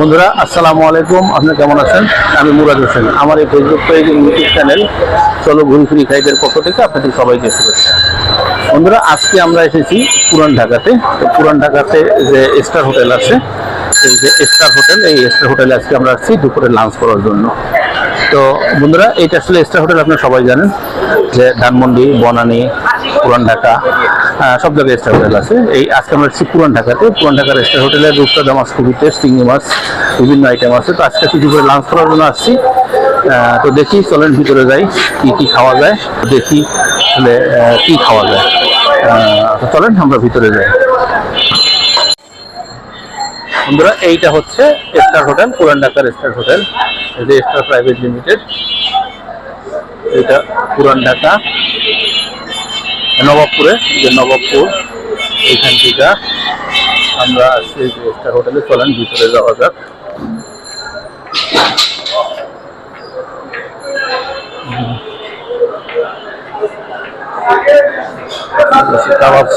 বন্ধুরা, আসসালামু আলাইকুম। আপনি কেমন আছেন? আমি মুরাদ হোসেন। আমার এই ফেসবুক পেজ ইউটিউব চ্যানেল চলো ঘুরি ফিরি খাইদের পক্ষ থেকে আপনাদের সবাইকে শুভেচ্ছা। বন্ধুরা, আজকে আমরা এসেছি পুরান ঢাকাতে। তো পুরান ঢাকাতে যে স্টার হোটেল আছে, এই যে স্টার হোটেল এই স্টার হোটেলে আজকে আমরা আসছি দুপুরে লাঞ্চ করার জন্য। তো বন্ধুরা এইটা আসলে স্টার হোটেল আপনারা সবাই জানেন যে ধানমন্ডি, বনানী, পুরান ঢাকা সব জায়গায় স্টার হোটেল আছে। এই আজকে আমরা এসেছি পুরান ঢাকাতে। পুরান ঢাকার স্টার হোটেলের রূপসাদা মাছ খুবই টেস্ট মাছ, বিভিন্ন আইটেম আছে। তো আজকে কিছু করে লাঞ্চ করার জন্য আসছি। তো দেখি, চলেন ভিতরে যাই, কি কি খাওয়া যায়। দেখি আসলে কি খাওয়া যায়। তো চলেন, আমরা ভিতরে যাই। বন্ধুরা, এইটা হচ্ছে স্টার হোটেল পুরান ঢাকার স্টার হোটেল যে স্টার প্রাইভেট লিমিটেড এটা পুরান ঢাকা। নবাবপুরে, যে নবাবপুর এইখান থেকে আমরা সেই স্টার হোটেলে চলেন, ভিতরে যাওয়া যাক।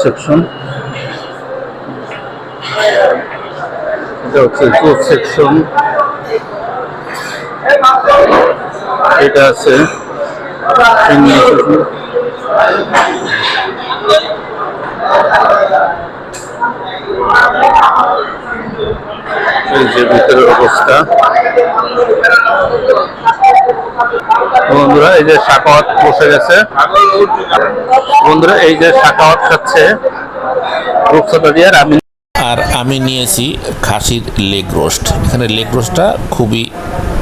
সেকশন এটা হচ্ছে সেকশন এটা আছে। এই যে ভিতরের অবস্থা। বন্ধুরা এই যে শাকাওয়াত বসে গেছে। বন্ধুরা এই যে শাকাওয়াত খাচ্ছে রূপসাদা দিয়ে আর আমি আর আমি নিয়েছি খাসির লেগ রোস্ট। এখানে লেগ রোস্টটা খুবই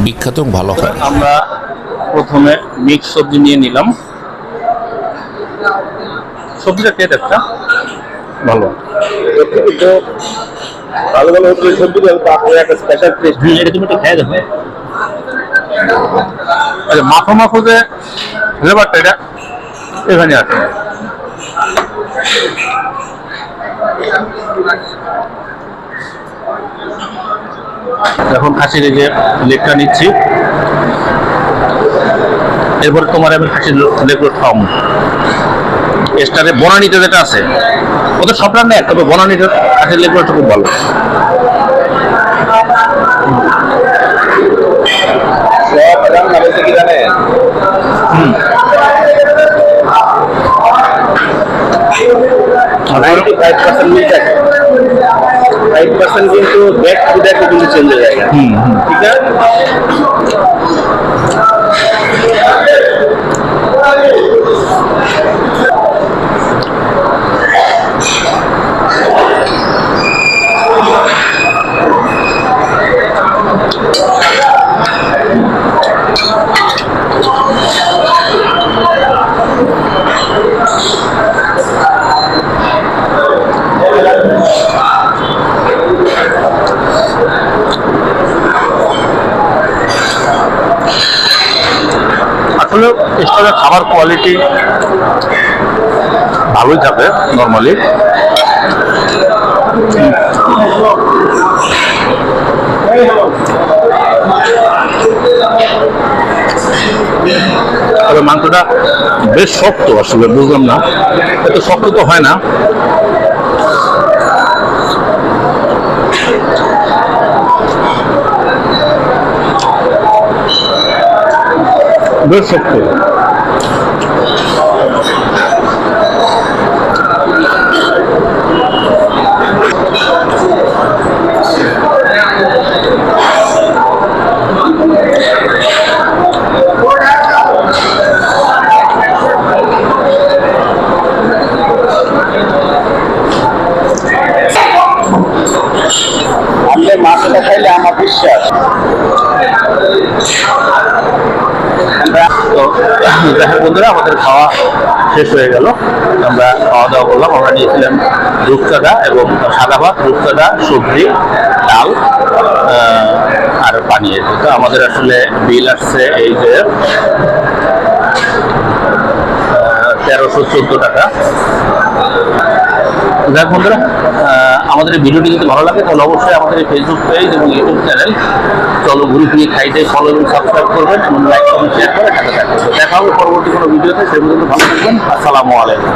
বিখ্যাত ভালো হয়। আমরা প্রথমে মিক্স সবজি নিয়ে নিলাম। সবজিটা কে একটা ভালো। ভালো ভালো সবজি তারপরে একটা স্পেশাল টেস্ট এটা তুমি একটু খেয়ে দেখো। আচ্ছা মাখো মাখো যে ফ্লেভারটা এটা এখানে আছে। এখন খাসির যে লেগটা নিচ্ছি। এরপরে তোমার আমি খাসির লেগুলো খাওয়াবো। স্টারে বনানিতে যেটা আছে ওদের সব রান্না এক তবে বনানিতে খাসির লেগুলো খুব ভালো। সব রান্না বলতে কি জানেন? নাইনটি ফাইভ পার্সেন্ট মিল থাকে। ফাইভ পার্সেন্ট কিন্তু ব্যাক ফুডে কিন্তু চেঞ্জ হয়ে যায়। হুম হুম। ঠিক আছে স্টোরের খাবার কোয়ালিটি ভালোই থাকে নর্মালি মাংসটা বেশ শক্ত, আসলে বুঝলাম না। এত শক্ত তো হয় না। বেশ শক্ত। আপনি মাছটা খাইলে আমার বিশ্বাস। তো, দেখেন বন্ধুরা, আমাদের খাওয়া শেষ হয়ে গেল। আমরা খাওয়া দাওয়া করলাম। আমরা নিয়েছিলাম রূপচাঁদা এবং সাদা ভাত, রূপচাঁদা, সবজি, ডাল আর পানি তো আমাদের আসলে বিল আসছে এই যে তেরোশো চোদ্দ টাকা। যাক বন্ধুরা আমাদের ভিডিওটি যদি ভালো লাগে, তাহলে অবশ্যই আমাদের ফেসবুক পেজ এবং ইউটিউব চ্যানেল চলো ঘুরে ফিরে খাইতে ফলো এবং সাবস্ক্রাইব করবেন। এবং লাইক কমেন্ট শেয়ার করে দেখা হবে পরবর্তী কোনো ভিডিওতে সেগুলো ভালো থাকবেন। আসসালামু আলাইকুম।